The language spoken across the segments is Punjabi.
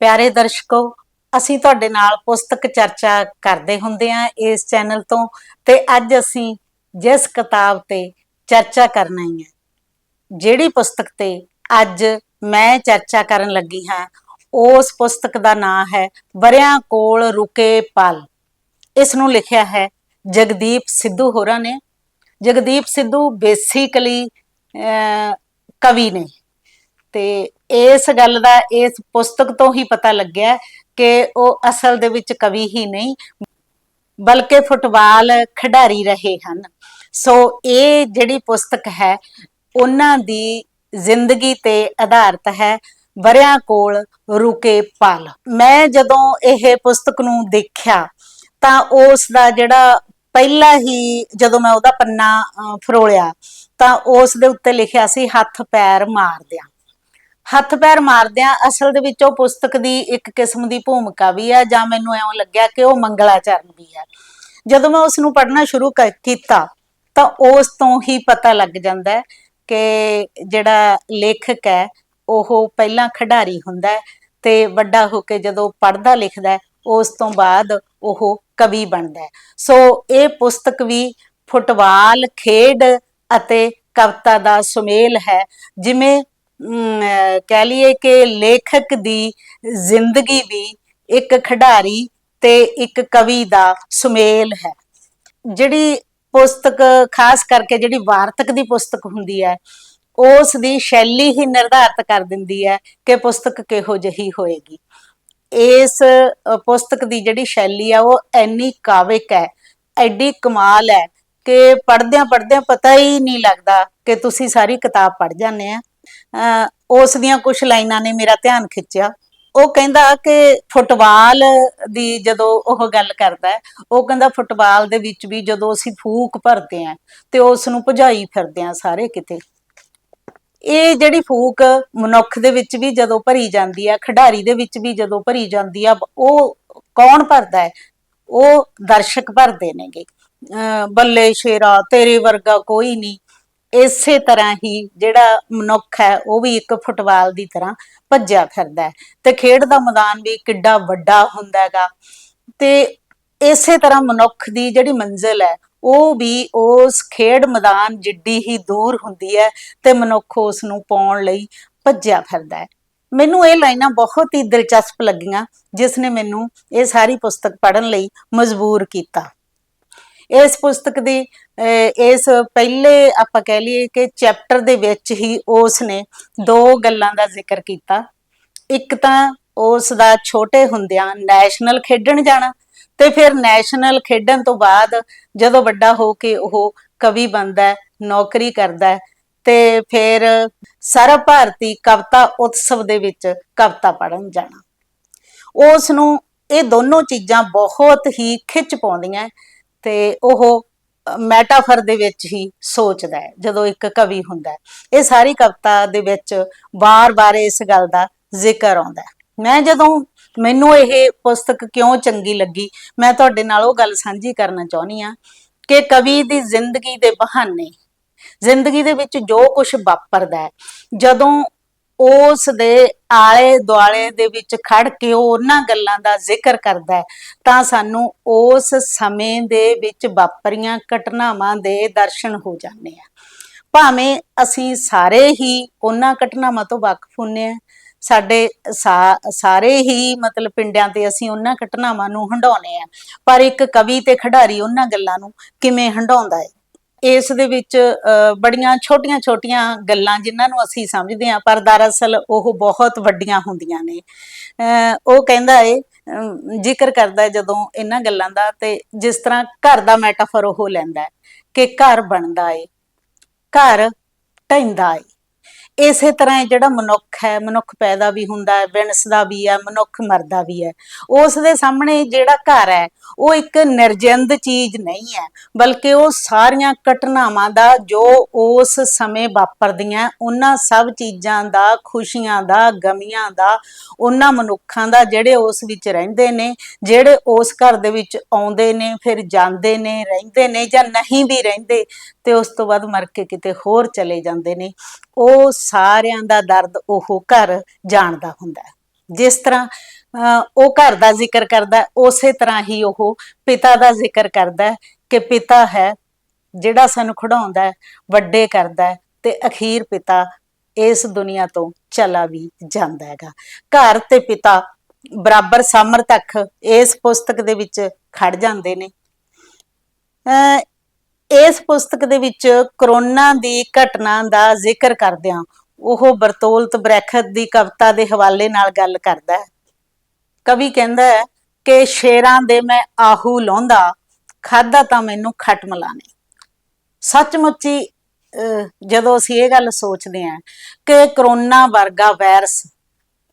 ਪਿਆਰੇ ਦਰਸ਼ਕੋ, ਅਸੀਂ ਤੁਹਾਡੇ ਨਾਲ ਪੁਸਤਕ ਚਰਚਾ ਕਰਦੇ ਹੁੰਦੇ ਹਾਂ ਇਸ ਚੈਨਲ ਤੋਂ ਤੇ ਅੱਜ ਅਸੀਂ ਜਿਸ ਕਿਤਾਬ ਤੇ ਚਰਚਾ ਕਰਨਾ ਹੀ ਹੈ, ਜਿਹੜੀ ਪੁਸਤਕ ਤੇ ਅੱਜ ਮੈਂ ਚਰਚਾ ਕਰਨ ਲੱਗੀ ਹਾਂ, ਉਸ ਪੁਸਤਕ ਦਾ ਨਾਮ ਹੈ ਵਰਿਆਂ ਕੋਲ ਰੁਕੇ ਪਲ। ਇਸ ਨੂੰ ਲਿਖਿਆ ਹੈ ਜਗਦੀਪ ਸਿੱਧੂ ਹੋਰਾਂ ਨੇ। ਜਗਦੀਪ ਸਿੱਧੂ ਬੇਸਿਕਲੀ ਕਵੀ ਨੇ ਤੇ ਇਸ ਗੱਲ ਦਾ, ਇਸ ਪੁਸਤਕ ਤੋਂ ਹੀ ਪਤਾ ਲੱਗਿਆ ਕਿ ਉਹ ਅਸਲ ਦੇ ਵਿੱਚ ਕਵੀ ਹੀ ਨਹੀਂ, ਬਲਕਿ ਫੁੱਟਬਾਲ ਖਿਡਾਰੀ ਰਹੇ ਹਨ। ਸੋ ਇਹ ਜਿਹੜੀ ਪੁਸਤਕ ਹੈ, ਉਹਨਾਂ ਦੀ ਜ਼ਿੰਦਗੀ ਤੇ ਆਧਾਰਿਤ ਹੈ, ਵਰਿਆਂ ਕੋਲ ਰੁਕੇ ਪਲ। ਮੈਂ ਜਦੋਂ ਇਹ ਪੁਸਤਕ ਨੂੰ ਦੇਖਿਆ, ਤਾਂ ਉਸ ਦਾ ਜਿਹੜਾ ਪਹਿਲਾ ਹੀ ਜਦੋਂ ਮੈਂ ਉਹਦਾ ਪੰਨਾ ਫਰੋਲਿਆ, ਤਾਂ ਉਸ ਦੇ ਉੱਤੇ ਲਿਖਿਆ ਸੀ, ਹੱਥ ਪੈਰ ਮਾਰਦਿਆਂ। ਹੱਥ ਪੈਰ ਮਾਰਦਿਆਂ ਅਸਲ ਦੇ ਵਿੱਚ ਉਹ ਪੁਸਤਕ ਦੀ ਇੱਕ ਕਿਸਮ ਦੀ ਭੂਮਿਕਾ ਵੀ ਹੈ ਜਾਂ ਮੈਨੂੰ ਐਵੇਂ ਲੱਗਿਆ ਕਿ ਉਹ ਮੰਗਲਾਚਰਨ ਵੀ ਹੈ ਜਦੋਂ ਮੈਂ ਉਸ ਨੂੰ ਪੜ੍ਹਨਾ ਸ਼ੁਰੂ ਕੀਤਾ, ਤਾਂ ਉਸ ਤੋਂ ਹੀ ਪਤਾ ਲੱਗ ਜਾਂਦਾ ਹੈ ਕਿ ਜਿਹੜਾ ਲੇਖਕ ਹੈ, ਉਹ ਪਹਿਲਾਂ ਖਿਡਾਰੀ ਹੁੰਦਾ ਹੈ ਤੇ ਵੱਡਾ ਹੋ ਕੇ ਜਦੋਂ ਪੜ੍ਹਦਾ ਲਿਖਦਾ ਹੈ, ਉਸ ਤੋਂ ਬਾਅਦ ਉਹ ਕਵੀ ਬਣਦਾ ਹੈ। ਸੋ ਇਹ ਪੁਸਤਕ ਵੀ ਫੁੱਟਬਾਲ, ਖੇਡ ਅਤੇ ਕਵਿਤਾ ਦਾ ਸੁਮੇਲ ਹੈ, ਜਿਵੇਂ ਕਹਿ ਲਈਏ ਕਿ ਲੇਖਕ ਦੀ ਜ਼ਿੰਦਗੀ ਵੀ ਇੱਕ ਖਿਡਾਰੀ ਤੇ ਇੱਕ ਕਵੀ ਦਾ ਸੁਮੇਲ ਹੈ। ਜਿਹੜੀ ਪੁਸਤਕ, ਖਾਸ ਕਰਕੇ ਜਿਹੜੀ ਵਾਰਤਕ ਦੀ ਪੁਸਤਕ ਹੁੰਦੀ ਹੈ, ਉਸ ਦੀ ਸ਼ੈਲੀ ਹੀ ਨਿਰਧਾਰਤ ਕਰ ਦਿੰਦੀ ਹੈ ਕਿ ਪੁਸਤਕ ਕਿਹੋ ਜਿਹੀ ਹੋਏਗੀ। ਇਸ ਪੁਸਤਕ ਦੀ ਜਿਹੜੀ ਸ਼ੈਲੀ ਆ, ਉਹ ਐਨੀ ਕਾਵਿਕ ਹੈ, ਐਡੀ ਕਮਾਲ ਹੈ ਕਿ ਪੜ੍ਹਦਿਆਂ ਪੜ੍ਹਦਿਆਂ ਪਤਾ ਹੀ ਨਹੀਂ ਲੱਗਦਾ ਕਿ ਤੁਸੀਂ ਸਾਰੀ ਕਿਤਾਬ ਪੜ੍ਹ ਜਾਂਦੇ ਆ। ਉਸ ਦੀਆਂ ਕੁਝ ਲਾਈਨਾਂ ਨੇ ਮੇਰਾ ਧਿਆਨ ਖਿੱਚਿਆ। ਉਹ ਕਹਿੰਦਾ ਕਿ ਫੁੱਟਬਾਲ ਦੀ ਜਦੋਂ ਉਹ ਗੱਲ ਕਰਦਾ ਉਹ ਕਹਿੰਦਾ ਫੁੱਟਬਾਲ ਦੇ ਵਿੱਚ ਵੀ ਜਦੋਂ ਅਸੀਂ ਫੂਕ ਭਰਦੇ ਆ ਤੇ ਉਸ ਨੂੰ ਭਜਾਈ ਫਿਰਦੇ ਆ ਸਾਰੇ ਕਿਤੇ। ਇਹ ਜਿਹੜੀ ਫੂਕ ਮਨੁੱਖ ਦੇ ਵਿੱਚ ਵੀ ਜਦੋਂ ਭਰੀ ਜਾਂਦੀ ਆ ਖਿਡਾਰੀ ਦੇ ਵਿੱਚ ਵੀ ਜਦੋਂ ਭਰੀ ਜਾਂਦੀ ਆ ਉਹ ਕੌਣ ਭਰਦਾ ਹੈ? ਉਹ ਦਰਸ਼ਕ ਭਰਦੇ ਨੇਗੇ। ਅਹ ਬੱਲੇ ਸ਼ੇਰਾ, ਤੇਰੇ ਵਰਗਾ ਕੋਈ ਨਹੀਂ। ਇਸੇ ਤਰ੍ਹਾਂ ਹੀ ਜਿਹੜਾ ਮਨੁੱਖ ਹੈ, ਉਹ ਵੀ ਇੱਕ ਫੁੱਟਬਾਲ ਦੀ ਤਰ੍ਹਾਂ ਭੱਜਿਆ ਫਿਰਦਾ ਹੈ। ਤੇ ਖੇਡ ਦਾ ਮੈਦਾਨ ਵੀ ਕਿੱਡਾ ਵੱਡਾ ਹੁੰਦਾ ਹੈਗਾ। ਤੇ ਇਸੇ ਤਰ੍ਹਾਂ ਮਨੁੱਖ ਦੀ ਜਿਹੜੀ ਮੰਜ਼ਿਲ ਹੈ, ਉਹ ਵੀ ਉਸ ਖੇਡ ਮੈਦਾਨ ਜਿੱਡੀ ਹੀ ਦੂਰ ਹੁੰਦੀ ਹੈ ਤੇ ਮਨੁੱਖ ਉਸ ਨੂੰ ਪਾਉਣ ਲਈ ਭੱਜਿਆ ਫਿਰਦਾ ਹੈ। ਮੈਨੂੰ ਇਹ ਲਾਈਨਾਂ ਬਹੁਤ ਹੀ ਦਿਲਚਸਪ ਲੱਗੀਆਂ, ਜਿਸ ਨੇ ਮੈਨੂੰ ਇਹ ਸਾਰੀ ਪੁਸਤਕ ਪੜ੍ਹਨ ਲਈ ਮਜਬੂਰ ਕੀਤਾ। ਇਸ ਪੁਸਤਕ ਦੀ ਅਹ, ਇਸ ਪਹਿਲੇ ਆਪਾਂ ਕਹਿ ਲਈਏ ਕਿ ਚੈਪਟਰ ਦੇ ਵਿੱਚ ਹੀ ਉਸ ਨੇ ਦੋ ਗੱਲਾਂ ਦਾ ਜ਼ਿਕਰ ਕੀਤਾ। ਇੱਕ ਤਾਂ ਉਸ ਦਾ ਛੋਟੇ ਹੁੰਦਿਆਂ ਨੈਸ਼ਨਲ ਖੇਡਣ ਜਾਣਾ ਤੇ ਫਿਰ ਨੈਸ਼ਨਲ ਖੇਡਣ ਤੋਂ ਬਾਅਦ ਜਦੋਂ ਵੱਡਾ ਹੋ ਕੇ ਉਹ ਕਵੀ ਬਣਦਾ ਨੌਕਰੀ ਕਰਦਾ ਤੇ ਫਿਰ ਸਰਵ ਭਾਰਤੀ ਕਵਿਤਾ ਉਤਸਵ ਦੇ ਵਿੱਚ ਕਵਿਤਾ ਪੜ੍ਹਨ ਜਾਣਾ। ਉਸ ਨੂੰ ਇਹ ਦੋਨੋਂ ਚੀਜ਼ਾਂ ਬਹੁਤ ਹੀ ਖਿੱਚ ਪਾਉਂਦੀਆਂ। ਤੇ ਉਹ ਮੈਟਾਫਰ ਦੇ ਵਿੱਚ ਹੀ ਸੋਚਦਾ ਹੈ, ਜਦੋਂ ਇੱਕ ਕਵੀ ਹੁੰਦਾ ਹੈ। ਇਹ ਸਾਰੀ ਕਵਿਤਾ ਦੇ ਵਿੱਚ ਵਾਰ ਵਾਰ ਇਸ ਗੱਲ ਦਾ ਜ਼ਿਕਰ ਆਉਂਦਾ ਹੈ। ਮੈਂ ਜਦੋਂ, ਮੈਨੂੰ ਇਹ ਪੁਸਤਕ ਕਿਉਂ ਚੰਗੀ ਲੱਗੀ, ਮੈਂ ਤੁਹਾਡੇ ਨਾਲ ਉਹ ਗੱਲ ਸਾਂਝੀ ਕਰਨਾ ਚਾਹੁੰਦੀ ਆ ਕਿ ਕਵੀ ਦੀ ਜ਼ਿੰਦਗੀ ਦੇ ਬਹਾਨੇ, ਜ਼ਿੰਦਗੀ ਦੇ ਵਿੱਚ ਜੋ ਕੁਝ ਵਾਪਰਦਾ ਹੈ, ਜਦੋਂ ਉਸ ਦੇ ਆਲੇ ਦੁਆਲੇ ਦੇ ਵਿੱਚ ਖੜ ਕੇ ਉਹ ਉਹਨਾਂ ਗੱਲਾਂ ਦਾ ਜ਼ਿਕਰ ਕਰਦਾ ਹੈ। ਤਾਂ ਸਾਨੂੰ ਉਸ ਸਮੇਂ ਦੇ ਵਿੱਚ ਵਾਪਰੀਆਂ ਘਟਨਾਵਾਂ ਦੇ ਦਰਸ਼ਨ ਹੋ ਜਾਂਦੇ ਆ। ਭਾਵੇਂ ਅਸੀਂ ਸਾਰੇ ਹੀ ਉਹਨਾਂ ਘਟਨਾਵਾਂ ਤੋਂ ਵਾਕਿਫ ਹੁੰਨੇ ਆ, ਸਾਡੇ ਸਾ- ਸਾਰੇ ਹੀ ਮਤਲਬ ਪਿੰਡਾਂ ਤੇ ਅਸੀਂ ਉਹਨਾਂ ਘਟਨਾਵਾਂ ਨੂੰ ਹੰਡਾਉਨੇ ਆ, ਪਰ ਇੱਕ ਕਵੀ ਤੇ ਖਿਡਾਰੀ ਉਹਨਾਂ ਗੱਲਾਂ ਨੂੰ ਕਿਵੇਂ ਹੰਡਾਉਂਦਾ ਹੈ? ਇਸ ਦੇ ਵਿੱਚ ਅਹ, ਬੜੀਆਂ ਛੋਟੀਆਂ-ਛੋਟੀਆਂ ਗੱਲਾਂ ਜਿਨ੍ਹਾਂ ਨੂੰ ਅਸੀਂ ਸਮਝਦੇ ਹਾਂ ਪਰ ਦਰਅਸਲ ਉਹ ਬਹੁਤ ਵੱਡੀਆਂ ਹੁੰਦੀਆਂ ਨੇ। ਅਹ, ਉਹ ਕਹਿੰਦਾ ਏ ਅਮ, ਜ਼ਿਕਰ ਕਰਦਾ ਹੈ ਜਦੋਂ ਇਹਨਾਂ ਗੱਲਾਂ ਦਾ ਤੇ ਜਿਸ ਤਰ੍ਹਾਂ ਘਰ ਦਾ ਮੈਟਾਫਰ ਉਹ ਲੈਂਦਾ ਹੈ ਕਿ ਘਰ ਬਣਦਾ ਏ ਘਰ ਢਹਿੰਦਾ ਏ। ਇਸੇ ਤਰ੍ਹਾਂ ਜਿਹੜਾ ਮਨੁੱਖ ਹੈ, ਮਨੁੱਖ ਪੈਦਾ ਵੀ ਹੁੰਦਾ ਹੈ ਵਿਣਸਦਾ ਵੀ ਹੈ, ਮਨੁੱਖ ਮਰਦਾ ਵੀ ਹੈ, ਉਸ ਦੇ ਸਾਹਮਣੇ ਜਿਹੜਾ ਘਰ ਹੈ, ਉਹ ਇੱਕ ਨਿਰਜਿੰਦ ਚੀਜ਼ ਨਹੀਂ ਹੈ, ਬਲਕਿ ਉਹ ਸਾਰੀਆਂ ਘਟਨਾਵਾਂ ਦਾ ਜੋ ਉਸ ਸਮੇਂ ਵਾਪਰਦੀਆਂ, ਉਹਨਾਂ ਸਭ ਚੀਜ਼ਾਂ ਦਾ, ਖੁਸ਼ੀਆਂ ਦਾ, ਗਮੀਆਂ ਦਾ, ਉਹਨਾਂ ਮਨੁੱਖਾਂ ਦਾ ਜਿਹੜੇ ਉਸ ਵਿੱਚ ਰਹਿੰਦੇ ਨੇ, ਜਿਹੜੇ ਉਸ ਘਰ ਦੇ ਵਿੱਚ ਆਉਂਦੇ ਨੇ, ਫਿਰ ਜਾਂਦੇ ਨੇ, ਰਹਿੰਦੇ ਨੇ ਜਾਂ ਨਹੀਂ ਵੀ ਰਹਿੰਦੇ, ਤੇ ਉਸ ਤੋਂ ਬਾਅਦ ਮਰ ਕੇ ਕਿਤੇ ਹੋਰ ਚਲੇ ਜਾਂਦੇ ਨੇ। ਉਹ ਸਾਰਿਆਂ ਦਾ ਦਰਦ ਉਹ ਘਰ ਜਾਣਦਾ ਹੁੰਦਾ ਹੈ। ਜਿਸ ਤਰ੍ਹਾਂ ਉਹ ਘਰ ਦਾ ਜ਼ਿਕਰ ਕਰਦਾ, ਉਸੇ ਤਰ੍ਹਾਂ ਹੀ ਉਹ ਪਿਤਾ ਦਾ ਜ਼ਿਕਰ ਕਰਦਾ ਕਿ ਪਿਤਾ ਹੈ, ਜਿਹੜਾ ਸਾਨੂੰ ਖਿਡਾਉਂਦਾ ਹੈ, ਵੱਡੇ ਕਰਦਾ ਹੈ ਤੇ ਅਖੀਰ ਪਿਤਾ ਇਸ ਦੁਨੀਆ ਤੋਂ ਚਲਾ ਵੀ ਜਾਂਦਾ ਹੈਗਾ। ਘਰ ਤੇ ਪਿਤਾ ਬਰਾਬਰ ਸਮਰਥਕ ਇਸ ਪੁਸਤਕ ਦੇ ਵਿੱਚ ਖੜ ਜਾਂਦੇ ਨੇ। ਅਹ ਇਸ ਪੁਸਤਕ ਦੇ ਵਿੱਚ ਕਰੋਨਾ ਦੀ ਘਟਨਾ ਦਾ ਜ਼ਿਕਰ ਕਰਦਿਆਂ ਉਹ ਬਰਤੋਲਤ ਬ੍ਰੈਖਤ ਦੀ ਕਵਿਤਾ ਦੇ ਹਵਾਲੇ ਨਾਲ ਗੱਲ ਕਰਦਾ ਹੈ। ਕਵੀ ਕਹਿੰਦਾ ਹੈ ਕਿ ਸ਼ੇਰਾਂ ਦੇ ਮੈਂ ਆਹੂ ਲਾਉਂਦਾ ਖਾਦਾ ਤਾਂ ਮੈਨੂੰ ਖਟ ਮਲਾਣੇ। ਸੱਚਮੁੱਚ ਹੀ ਅਹ, ਜਦੋਂ ਅਸੀਂ ਇਹ ਗੱਲ ਸੋਚਦੇ ਹਾਂ ਕਿ ਕਰੋਨਾ ਵਰਗਾ ਵਾਇਰਸ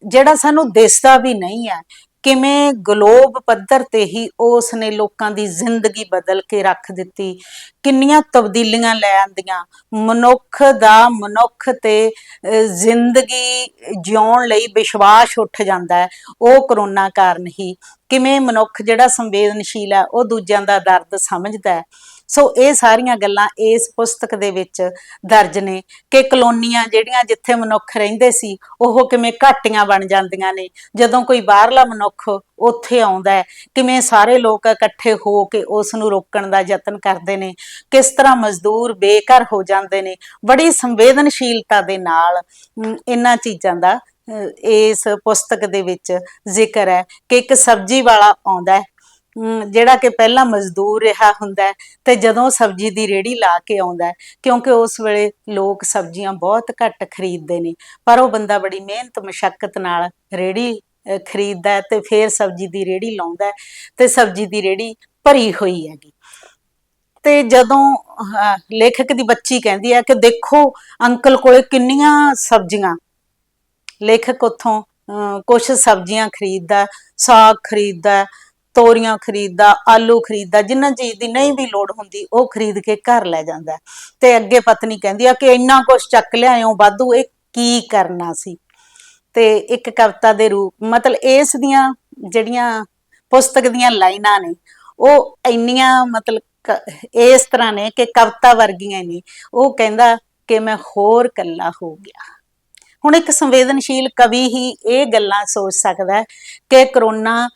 ਜਿਹੜਾ ਸਾਨੂੰ ਦਿਸਦਾ ਵੀ ਨਹੀਂ ਹੈ ਕਿਵੇਂ ਗਲੋਬ ਪੱਧਰ ਤੇ ਹੀ ਉਸ ਨੇ ਲੋਕਾਂ ਦੀ ਜ਼ਿੰਦਗੀ ਬਦਲ ਕੇ ਰੱਖ ਦਿੱਤੀ? ਕਿੰਨੀਆਂ ਤਬਦੀਲੀਆਂ ਲੈ ਆਂਦੀਆਂ? ਮਨੁੱਖ ਦਾ ਮਨੁੱਖ ਤੇ ਅਹ, ਜ਼ਿੰਦਗੀ ਜਿਉਣ ਲਈ ਵਿਸ਼ਵਾਸ ਉੱਠ ਜਾਂਦਾ ਹੈ। ਉਹ ਕਰੋਨਾ ਕਾਰਨ ਹੀ। ਕਿਵੇਂ ਮਨੁੱਖ ਜਿਹੜਾ ਸੰਵੇਦਨਸ਼ੀਲ ਹੈ ਉਹ ਦੂਜਿਆਂ ਦਾ ਦਰਦ ਸਮਝਦਾ ਹੈ। ਸੋ ਇਹ ਸਾਰੀਆਂ ਗੱਲਾਂ ਇਸ ਪੁਸਤਕ ਦੇ ਵਿੱਚ ਦਰਜ ਨੇ ਕਿ ਕਲੋਨੀਆਂ ਜਿਹੜੀਆਂ ਜਿੱਥੇ ਮਨੁੱਖ ਰਹਿੰਦੇ ਸੀ, ਉਹ ਕਿਵੇਂ ਘਾਟੀਆਂ ਬਣ ਜਾਂਦੀਆਂ ਨੇ। ਜਦੋਂ ਕੋਈ ਬਾਹਰਲਾ ਮਨੁੱਖ ਉੱਥੇ ਆਉਂਦਾ ਹੈ, ਕਿਵੇਂ ਸਾਰੇ ਲੋਕ ਇਕੱਠੇ ਹੋ ਕੇ ਉਸ ਨੂੰ ਰੋਕਣ ਦਾ ਯਤਨ ਕਰਦੇ ਨੇ, ਕਿਸ ਤਰ੍ਹਾਂ ਮਜ਼ਦੂਰ ਬੇਘਰ ਹੋ ਜਾਂਦੇ ਨੇ, ਬੜੀ ਸੰਵੇਦਨਸ਼ੀਲਤਾ ਦੇ ਨਾਲ ਇਹਨਾਂ ਚੀਜ਼ਾਂ ਦਾ ਇਸ ਪੁਸਤਕ ਦੇ ਵਿੱਚ ਜ਼ਿਕਰ ਹੈ ਕਿ ਇੱਕ ਸਬਜ਼ੀ ਵਾਲਾ ਆਉਂਦਾ ਹੈ ਅਮ, ਜਿਹੜਾ ਕਿ ਪਹਿਲਾਂ ਮਜ਼ਦੂਰ ਰਿਹਾ ਹੁੰਦਾ ਹੈ ਤੇ ਜਦੋਂ ਸਬਜ਼ੀ ਦੀ ਰੇੜੀ ਲਾ ਕੇ ਆਉਂਦਾ ਹੈ ਕਿਉਂਕਿ ਉਸ ਵੇਲੇ ਲੋਕ ਸਬਜ਼ੀਆਂ ਬਹੁਤ ਘੱਟ ਖਰੀਦਦੇ ਨੇ ਪਰ ਉਹ ਬੰਦਾ ਬੜੀ ਮਿਹਨਤ ਮਸ਼ੱਕਤ ਨਾਲ ਰੇੜੀ ਅਹ, ਖਰੀਦਦਾ ਹੈ ਤੇ ਫਿਰ ਸਬਜ਼ੀ ਦੀ ਰੇੜੀ ਲਾਉਂਦਾ ਹੈ ਤੇ ਸਬਜ਼ੀ ਦੀ ਰੇੜੀ ਭਰੀ ਹੋਈ ਹੈਗੀ। ਤੇ ਜਦੋਂ ਅਹ, ਲੇਖਕ ਦੀ ਬੱਚੀ ਕਹਿੰਦੀ ਹੈ ਕਿ ਦੇਖੋ ਅੰਕਲ ਕੋਲੇ ਕਿੰਨੀਆਂ ਸਬਜ਼ੀਆਂ ਲੇਖਕ ਉੱਥੋਂ ਕੁਝ ਸਬਜ਼ੀਆਂ ਖਰੀਦਦਾ ਸਾਗ ਖਰੀਦਦਾ ਤੋਰੀਆਂ ਖਰੀਦਦਾ, ਆਲੂ ਖਰੀਦਦਾ, ਜਿੰਨਾਂ ਚੀਜ਼ ਦੀ ਨਹੀਂ ਵੀ ਲੋੜ ਹੁੰਦੀ, ਉਹ ਖਰੀਦ ਕੇ ਘਰ ਲੈ ਜਾਂਦਾ ਤੇ ਅੱਗੇ ਪਤਨੀ ਕਹਿੰਦੀ ਆ ਕਿ ਇੰਨਾ ਕੁਝ ਚੱਕ ਲਿਆਇਓ ਵਾਧੂ, ਇਹ ਕੀ ਕਰਨਾ ਸੀ? ਤੇ ਇੱਕ ਕਵਿਤਾ ਦੇ ਰੂਪ, ਮਤਲਬ ਇਸ ਦੀਆਂ ਜਿਹੜੀਆਂ ਪੁਸਤਕ ਦੀਆਂ ਲਾਈਨਾਂ ਨੇ, ਉਹ ਇੰਨੀਆਂ ਮਤਲਬ ਇਸ ਤਰ੍ਹਾਂ ਨੇ ਕਿ ਕਵਿਤਾ ਵਰਗੀਆਂ ਨੇ। ਉਹ ਕਹਿੰਦਾ ਕਿ ਮੈਂ ਹੋਰ ਕੱਲਾ ਹੋ ਗਿਆ। ਹੁਣ ਇੱਕ ਸੰਵੇਦਨਸ਼ੀਲ ਕਵੀ ਹੀ ਇਹ ਗੱਲਾਂ ਸੋਚ ਸਕਦਾ ਕਿ ਕਰੋਨਾ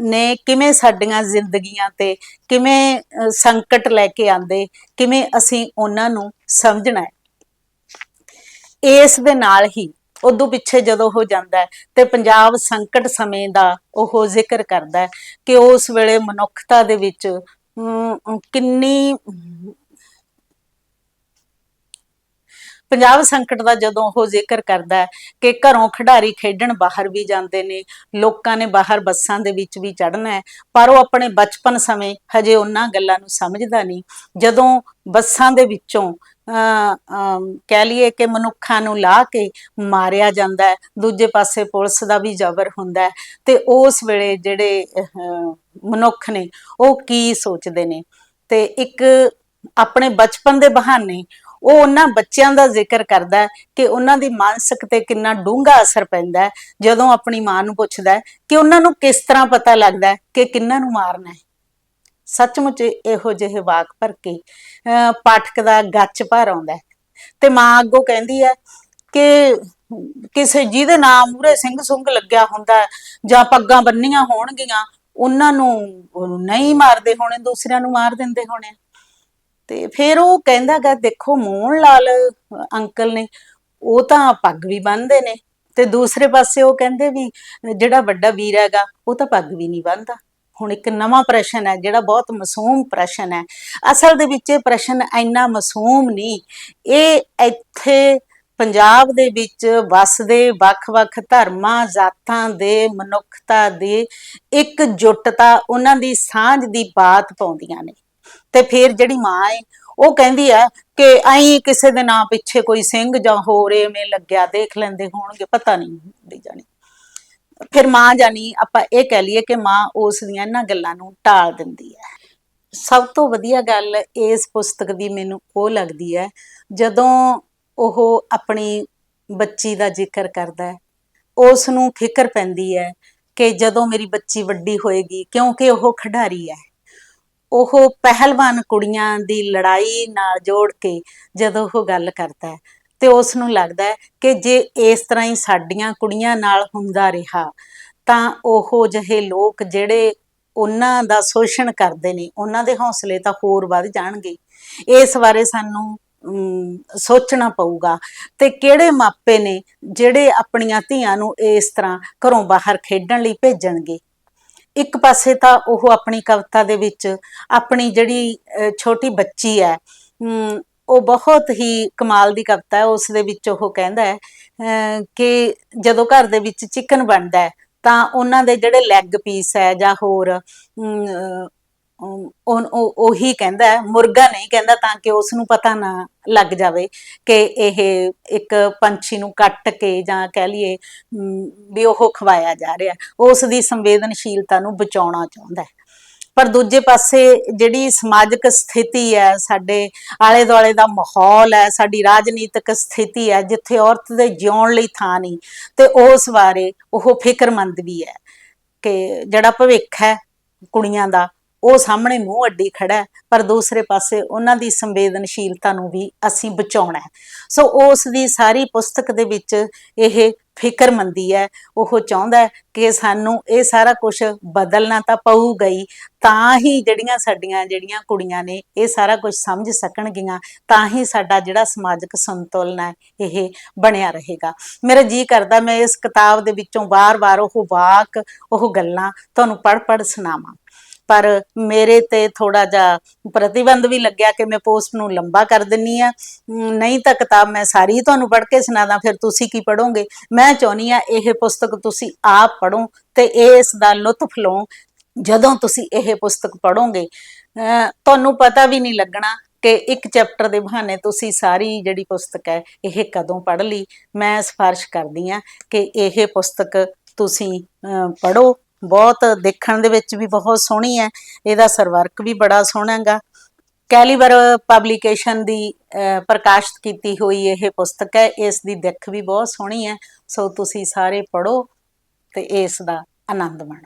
ਨੇ ਕਿਵੇਂ ਸਾਡੀਆਂ ਜ਼ਿੰਦਗੀਆਂ ਤੇ ਕਿਵੇਂ ਸੰਕਟ ਲੈ ਕੇ ਆਂਦੇ ਕਿਵੇਂ ਅਸੀਂ ਉਹਨਾਂ ਨੂੰ ਸਮਝਣਾ ਹੈ। ਇਸ ਦੇ ਨਾਲ ਹੀ ਉਦੋਂ ਪਿੱਛੇ ਜਦੋਂ ਹੋ ਜਾਂਦਾ ਤੇ ਪੰਜਾਬ ਸੰਕਟ ਸਮੇਂ ਦਾ ਉਹ ਜ਼ਿਕਰ ਕਰਦਾ ਹੈ ਕਿ ਉਸ ਵੇਲੇ ਮਨੁੱਖਤਾ ਦੇ ਵਿੱਚ ਅਮ, ਕਿੰਨੀ ਪੰਜਾਬ ਸੰਕਟ ਦਾ ਜਦੋਂ ਉਹ ਜ਼ਿਕਰ ਕਰਦਾ ਹੈ ਕਿ ਘਰੋਂ ਖਿਡਾਰੀ ਖੇਡਣ ਬਾਹਰ ਵੀ ਜਾਂਦੇ ਨੇ ਲੋਕਾਂ ਨੇ ਬਾਹਰ ਬੱਸਾਂ ਦੇ ਵਿੱਚ ਵੀ ਚੜਨਾ ਹੈ ਪਰ ਉਹ ਆਪਣੇ ਬਚਪਨ ਸਮੇਂ ਹਜੇ ਉਹਨਾਂ ਗੱਲਾਂ ਨੂੰ ਸਮਝਦਾ ਨਹੀਂ। ਜਦੋਂ ਬੱਸਾਂ ਦੇ ਵਿੱਚੋਂ ਕਹਿ ਲਈਏ ਕਿ ਮਨੁੱਖਾਂ ਨੂੰ ਲਾ ਕੇ ਮਾਰਿਆ ਜਾਂਦਾ ਹੈ ਦੂਜੇ ਪਾਸੇ ਪੁਲਿਸ ਦਾ ਵੀ ਜ਼ਬਰ ਹੁੰਦਾ ਹੈ ਤੇ ਉਸ ਵੇਲੇ ਜਿਹੜੇ ਅਹ, ਮਨੁੱਖ ਨੇ ਉਹ ਕੀ ਸੋਚਦੇ ਨੇ? ਤੇ ਇੱਕ ਆਪਣੇ ਬਚਪਨ ਦੇ ਬਹਾਨੇ ਉਹ ਉਹਨਾਂ ਬੱਚਿਆਂ ਦਾ ਜ਼ਿਕਰ ਕਰਦਾ ਹੈ ਕਿ ਉਹਨਾਂ ਦੀ ਮਾਨਸਿਕ ਤੇ ਕਿੰਨਾ ਡੂੰਘਾ ਅਸਰ ਪੈਂਦਾ ਹੈ ਜਦੋਂ ਆਪਣੀ ਮਾਂ ਨੂੰ ਪੁੱਛਦਾ ਹੈ ਕਿ ਉਹਨਾਂ ਨੂੰ ਕਿਸ ਤਰ੍ਹਾਂ ਪਤਾ ਲੱਗਦਾ ਹੈ ਕਿ ਕਿੰਨਾਂ ਨੂੰ ਮਾਰਨਾ ਹੈ। ਸੱਚਮੁੱਚ ਇਹੋ ਜਿਹੇ ਵਾਕ ਭਰ ਕੇ ਅਹ, ਪਾਠਕ ਦਾ ਗੱਚ ਭਰ ਆਉਂਦਾ ਤੇ ਮਾਂ ਅੱਗੋਂ ਕਹਿੰਦੀ ਹੈ ਕਿ ਕਿਸੇ ਜਿਹਦੇ ਨਾਮ ਮੂਰੇ ਸਿੰਘ ਸੁੰਘ ਲੱਗਿਆ ਹੁੰਦਾ ਜਾਂ ਪੱਗਾਂ ਬੰਨੀਆਂ ਹੋਣਗੀਆਂ ਉਹਨਾਂ ਨੂੰ ਨਹੀਂ ਮਾਰਦੇ ਹੋਣੇ ਦੂਸਰਿਆਂ ਨੂੰ ਮਾਰ ਦਿੰਦੇ ਹੋਣੇ। ਤੇ ਫਿਰ ਉਹ ਕਹਿੰਦਾਗਾ ਦੇਖੋ ਮੋਹਨ ਲਾਲ ਅੰਕਲ ਨੇ, ਉਹ ਤਾਂ ਪੱਗ ਵੀ ਬੰਨਦੇ ਨੇ। ਤੇ ਦੂਸਰੇ ਪਾਸੇ ਉਹ ਕਹਿੰਦੇ ਵੀ ਜਿਹੜਾ ਵੱਡਾ ਵੀਰ ਹੈਗਾ, ਉਹ ਤਾਂ ਪੱਗ ਵੀ ਨਹੀਂ ਬੰਨਦਾ ਹੁਣ ਇੱਕ ਨਵਾਂ ਪ੍ਰਸ਼ਨ ਹੈ, ਜਿਹੜਾ ਬਹੁਤ ਮਾਸੂਮ ਪ੍ਰਸ਼ਨ ਹੈ। ਅਸਲ ਦੇ ਵਿੱਚ ਇਹ ਪ੍ਰਸ਼ਨ ਇੰਨਾ ਮਾਸੂਮ ਨਹੀਂ। ਇਹ ਇੱਥੇ ਪੰਜਾਬ ਦੇ ਵਿੱਚ ਵਸਦੇ ਵੱਖ-ਵੱਖ ਧਰਮਾਂ, ਜਾਤਾਂ ਦੇ, ਮਨੁੱਖਤਾ ਦੇ ਇੱਕ ਜੁੱਟਤਾ, ਉਹਨਾਂ ਦੀ ਸਾਂਝ ਦੀ ਬਾਤ ਪਾਉਂਦੀਆਂ ਨੇ। ਤੇ ਫਿਰ ਜਿਹੜੀ ਮਾਂ ਹੈ ਉਹ ਕਹਿੰਦੀ ਆ ਕਿ ਐਂ ਕਿਸੇ ਦੇ ਨਾਂ ਪਿੱਛੇ ਕੋਈ ਸਿੰਘ ਜਾਂ ਹੋਰ ਐਵੇਂ ਲੱਗਿਆ, ਦੇਖ ਲੈਂਦੇ ਹੋਣਗੇ, ਪਤਾ ਨਹੀਂ ਹੁੰਦੀ ਜਾਣੀ। ਫਿਰ ਮਾਂ ਜਾਨੀ ਆਪਾਂ ਇਹ ਕਹਿ ਲਈਏ ਕਿ ਮਾਂ ਉਸ ਦੀਆਂ ਇਹਨਾਂ ਗੱਲਾਂ ਨੂੰ ਟਾਲ ਦਿੰਦੀ ਹੈ। ਸਭ ਤੋਂ ਵਧੀਆ ਗੱਲ ਇਸ ਪੁਸਤਕ ਦੀ ਮੈਨੂੰ ਉਹ ਲੱਗਦੀ ਹੈ, ਜਦੋਂ ਉਹ ਆਪਣੀ ਬੱਚੀ ਦਾ ਜ਼ਿਕਰ ਕਰਦਾ ਹੈ, ਉਸ ਨੂੰ ਫਿਕਰ ਪੈਂਦੀ ਹੈ ਕਿ ਜਦੋਂ ਮੇਰੀ ਬੱਚੀ ਵੱਡੀ ਹੋਏਗੀ, ਕਿਉਂਕਿ ਉਹ ਖਿਡਾਰੀ ਹੈ। ਉਹ ਪਹਿਲਵਾਨ ਕੁੜੀਆਂ ਦੀ ਲੜਾਈ ਨਾਲ ਜੋੜ ਕੇ ਜਦੋਂ ਉਹ ਗੱਲ ਕਰਦਾ ਹੈ ਤੇ ਉਸ ਨੂੰ ਲੱਗਦਾ ਹੈ ਕਿ ਜੇ ਇਸ ਤਰ੍ਹਾਂ ਹੀ ਸਾਡੀਆਂ ਕੁੜੀਆਂ ਨਾਲ ਹੁੰਦਾ ਰਿਹਾ ਤਾਂ ਉਹ ਜਿਹੇ ਲੋਕ ਜਿਹੜੇ ਉਹਨਾਂ ਦਾ ਸ਼ੋਸ਼ਣ ਕਰਦੇ ਨੇ ਉਹਨਾਂ ਦੇ ਹੌਸਲੇ ਤਾਂ ਹੋਰ ਵੱਧ ਜਾਣਗੇ। ਇਸ ਬਾਰੇ ਸਾਨੂੰ ਅਮ, ਸੋਚਣਾ ਪਊਗਾ ਤੇ ਕਿਹੜੇ ਮਾਪੇ ਨੇ ਜਿਹੜੇ ਆਪਣੀਆਂ ਧੀਆਂ ਨੂੰ ਇਸ ਤਰ੍ਹਾਂ ਘਰੋਂ ਬਾਹਰ ਖੇਡਣ ਲਈ ਭੇਜਣਗੇ। ਇੱਕ ਪਾਸੇ ਤਾਂ ਉਹ ਆਪਣੀ ਕਵਿਤਾ ਦੇ ਵਿੱਚ ਆਪਣੀ ਜਿਹੜੀ ਛੋਟੀ ਬੱਚੀ ਹੈ ਅਮ, ਉਹ ਬਹੁਤ ਹੀ ਕਮਾਲ ਦੀ ਕਵਿਤਾ ਹੈ। ਉਸ ਦੇ ਵਿੱਚ ਉਹ ਕਹਿੰਦਾ ਹੈ ਅਹ, ਕਿ ਜਦੋਂ ਘਰ ਦੇ ਵਿੱਚ ਚਿਕਨ ਬਣਦਾ ਹੈ ਤਾਂ ਉਹਨਾਂ ਦੇ ਜਿਹੜੇ ਲੈਗ ਪੀਸ ਹੈ ਜਾਂ ਹੋਰ ਅਮ, ਉਹ ਉਹ- ਉਹੀ ਕਹਿੰਦਾ ਹੈ, ਮੁਰਗਾ ਨਹੀਂ ਕਹਿੰਦਾ ਤਾਂ ਕਿ ਉਸ ਨੂੰ ਪਤਾ ਨਾ ਲੱਗ ਜਾਵੇ ਕਿ ਇਹ ਇੱਕ ਪੰਛੀ ਨੂੰ ਕੱਟ ਕੇ ਜਾਂ ਕਹਿ ਲਈਏ ਅਮ, ਵੀ ਉਹ ਖਵਾਇਆ ਜਾ ਰਿਹਾ ਉਸ ਦੀ ਸੰਵੇਦਨਸ਼ੀਲਤਾ ਨੂੰ ਬਚਾਉਣਾ ਚਾਹੁੰਦਾ ਹੈ। ਪਰ ਦੂਜੇ ਪਾਸੇ ਜਿਹੜੀ ਸਮਾਜਿਕ ਸਥਿਤੀ ਹੈ ਸਾਡੇ ਆਲੇ ਦੁਆਲੇ ਦਾ ਮਾਹੌਲ ਹੈ ਸਾਡੀ ਰਾਜਨੀਤਿਕ ਸਥਿਤੀ ਹੈ ਜਿੱਥੇ ਔਰਤ ਦੇ ਜਿਉਣ ਲਈ ਥਾਂ ਨਹੀਂ ਤੇ ਉਸ ਬਾਰੇ ਉਹ ਫਿਕਰਮੰਦ ਵੀ ਹੈ ਕਿ ਜਿਹੜਾ ਭਵਿੱਖ ਹੈ ਕੁੜੀਆਂ ਦਾ ਉਹ ਸਾਹਮਣੇ ਮੂੰਹ ਅੱਡੀ ਖੜਾ ਹੈ, ਪਰ ਦੂਸਰੇ ਪਾਸੇ ਉਹਨਾਂ ਦੀ ਸੰਵੇਦਨਸ਼ੀਲਤਾ ਨੂੰ ਵੀ ਅਸੀਂ ਬਚਾਉਣਾ ਹੈ। ਸੋ ਉਸ ਦੀ ਸਾਰੀ ਪੁਸਤਕ ਦੇ ਵਿੱਚ ਇਹ ਫਿਕਰਮੰਦੀ ਹੈ, ਉਹ ਚਾਹੁੰਦਾ ਕਿ ਸਾਨੂੰ ਇਹ ਸਾਰਾ ਕੁਝ ਬਦਲਣਾ ਤਾਂ ਪਊ ਗਈ ਤਾਂ ਹੀ ਜਿਹੜੀਆਂ ਸਾਡੀਆਂ ਜਿਹੜੀਆਂ ਕੁੜੀਆਂ ਨੇ ਇਹ ਸਾਰਾ ਕੁਝ ਸਮਝ ਸਕਣਗੀਆਂ, ਤਾਂ ਹੀ ਸਾਡਾ ਜਿਹੜਾ ਸਮਾਜਿਕ ਸੰਤੁਲਨ ਹੈ ਇਹ ਬਣਿਆ ਰਹੇਗਾ। ਮੇਰਾ ਜੀ ਕਰਦਾ ਮੈਂ ਇਸ ਕਿਤਾਬ ਦੇ ਵਿੱਚੋਂ ਵਾਰ-ਵਾਰ ਉਹ ਵਾਕ, ਉਹ ਗੱਲਾਂ ਤੁਹਾਨੂੰ ਪੜ੍ਹ-ਪੜ੍ਹ ਸੁਣਾਵਾਂ। ਪਰ ਮੇਰੇ ਤੇ ਥੋੜਾ ਜਿਹਾ ਪ੍ਰਤੀਬੰਧ ਵੀ ਲੱਗਿਆ ਕਿ ਮੈਂ ਪੋਸਟ ਨੂੰ ਲੰਬਾ ਕਰ ਦਿੰਨੀ ਆ। ਨਹੀਂ ਤਾਂ ਕਿਤਾਬ ਮੈਂ ਸਾਰੀ ਤੁਹਾਨੂੰ ਪੜ੍ਹ ਕੇ ਸੁਣਾਦਾ, ਫਿਰ ਤੁਸੀਂ ਕੀ ਪੜੋਗੇ ਮੈਂ ਚਾਹੁੰਦੀ ਆ ਇਹ ਪੁਸਤਕ ਤੁਸੀਂ ਆਪ ਪੜੋ ਤੇ ਇਸ ਦਾ ਲੁਤਫ ਲਓ, ਜਦੋਂ ਤੁਸੀਂ ਇਹ ਪੁਸਤਕ ਪੜੋਗੇ ਤੁਹਾਨੂੰ ਪਤਾ ਵੀ ਨਹੀਂ ਲੱਗਣਾ ਕਿ ਇੱਕ ਚੈਪਟਰ ਦੇ ਬਹਾਨੇ ਤੁਸੀਂ ਸਾਰੀ ਜਿਹੜੀ ਪੁਸਤਕ ਹੈ, ਇਹ ਕਦੋਂ ਪੜ੍ਹ ਲਈ। ਮੈਂ ਸਿਫਾਰਿਸ਼ ਕਰਦੀ ਆ ਕਿ ਇਹ ਪੁਸਤਕ ਤੁਸੀਂ ਪੜੋ ਬਹੁਤ ਦੇਖਣ ਦੇ ਵਿੱਚ ਵੀ ਬਹੁਤ ਸੋਹਣੀ ਹੈ। ਇਹਦਾ ਸਰਵਰਕ ਵੀ ਬੜਾ ਸੋਹਣਾ ਹੈਗਾ। ਕੈਲੀਬਰ ਪਬਲੀਕੇਸ਼ਨ ਦੀ ਅਹ, ਪ੍ਰਕਾਸ਼ਿਤ ਕੀਤੀ ਹੋਈ ਇਹ ਪੁਸਤਕ ਹੈ। ਇਸ ਦੀ ਦਿੱਖ ਵੀ ਬਹੁਤ ਸੋਹਣੀ ਹੈ। ਸੋ ਤੁਸੀਂ ਸਾਰੇ ਪੜੋ ਤੇ ਇਸ ਦਾ ਆਨੰਦ ਮਾਣੋ।